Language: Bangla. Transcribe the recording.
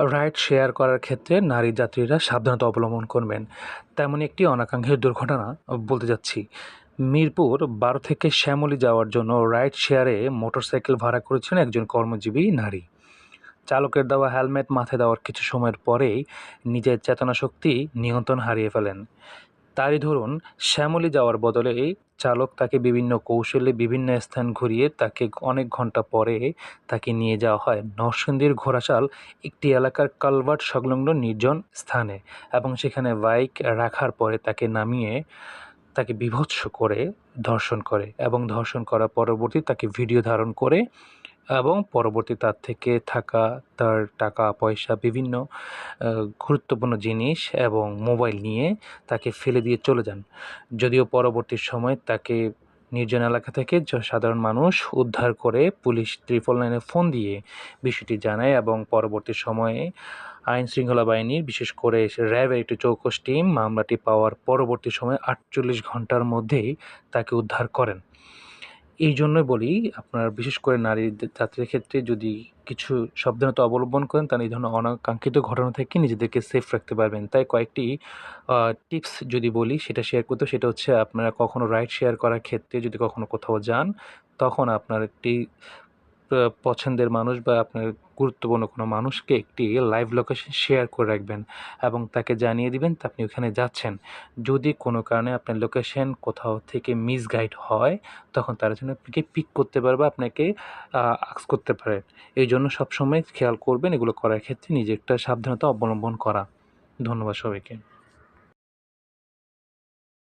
রাইড শেয়ার করার ক্ষেত্রে নারী যাত্রীরা সাবধানতা অবলম্বন করবেন। তেমনই একটি অনাকাঙ্ক্ষিত দুর্ঘটনা বলতে যাচ্ছি। মিরপুর বারো থেকে শ্যামলি যাওয়ার জন্য রাইড শেয়ারে মোটরসাইকেল ভাড়া করেছেন একজন কর্মজীবী নারী। চালকের দেওয়া হেলমেট মাথায় দেওয়ার কিছু সময়ের পরেই নিজের চেতনাশক্তি নিয়ন্ত্রণ হারিয়ে ফেলেন। তারই ধরুন, শ্যামলি যাওয়ার বদলে চালক তাকে বিভিন্ন কৌশলে বিভিন্ন স্থান ঘুরিয়ে তাকে অনেক ঘণ্টা পরে তাকে নিয়ে যাওয়া হয়। নরসিংদীর ঘোড়াশাল একটি এলাকার কালভার্ট সংলগ্ন নির্জন স্থানে এবং সেখানে বাইক রাখার পরে তাকে নামিয়ে তাকে বিভৎস করে ধর্ষণ করে এবং ধর্ষণ করার পরবর্তী তাকে ভিডিও ধারণ করে এবং পরবর্তী তার থেকে থাকা তার টাকা, পয়সা বিভিন্ন গুরুত্বপূর্ণ জিনিস এবং মোবাইল নিয়ে তাকে ফেলে দিয়ে চলে যান। যদিও পরবর্তী সময় তাকে নির্জন এলাকা থেকে সাধারণ মানুষ উদ্ধার করে পুলিশ ত্রিপল নাইনে ফোন দিয়ে বিষয়টি জানায় এবং পরবর্তী সময়ে আইন শৃঙ্খলা বাহিনীর, বিশেষ করে র্যাবের একটি চৌকস টিম মামলাটি পাওয়ার পরবর্তী সময়ে আটচল্লিশ ঘণ্টার মধ্যেই তাকে উদ্ধার করেন। এই জন্যই বলি, আপনার বিশেষ করে নারী যাত্রীর ক্ষেত্রে যদি কিছু সাবধানতা অবলম্বন করেন, তাহলে এই ধরনের অনাকাঙ্ক্ষিত ঘটনা থেকে নিজেদেরকে সেফ রাখতে পারবেন। তাই কয়েকটি টিপস যদি বলি, সেটা শেয়ার করতে, সেটা হচ্ছে আপনারা কখনো রাইড শেয়ার করার ক্ষেত্রে যদি কখনো কোথাও যান, তখন আপনার একটি পছন্দের মানুষ বা আপনার গুরুত্বপূর্ণ কোনো মানুষকে একটি লাইভ লোকেশন শেয়ার করে রাখবেন এবং তাকে জানিয়ে দিবেন তা আপনি ওখানে যাচ্ছেন। যদি কোনো কারণে আপনার লোকেশন কোথাও থেকে মিসগাইড হয়, তখন তারা যেন আপনাকে পিক করতে পারবে আপনাকে আক্স করতে পারে। এই জন্য সবসময় খেয়াল করবেন এগুলো করার ক্ষেত্রে নিজে একটা সাবধানতা অবলম্বন করা। ধন্যবাদ সবাইকে।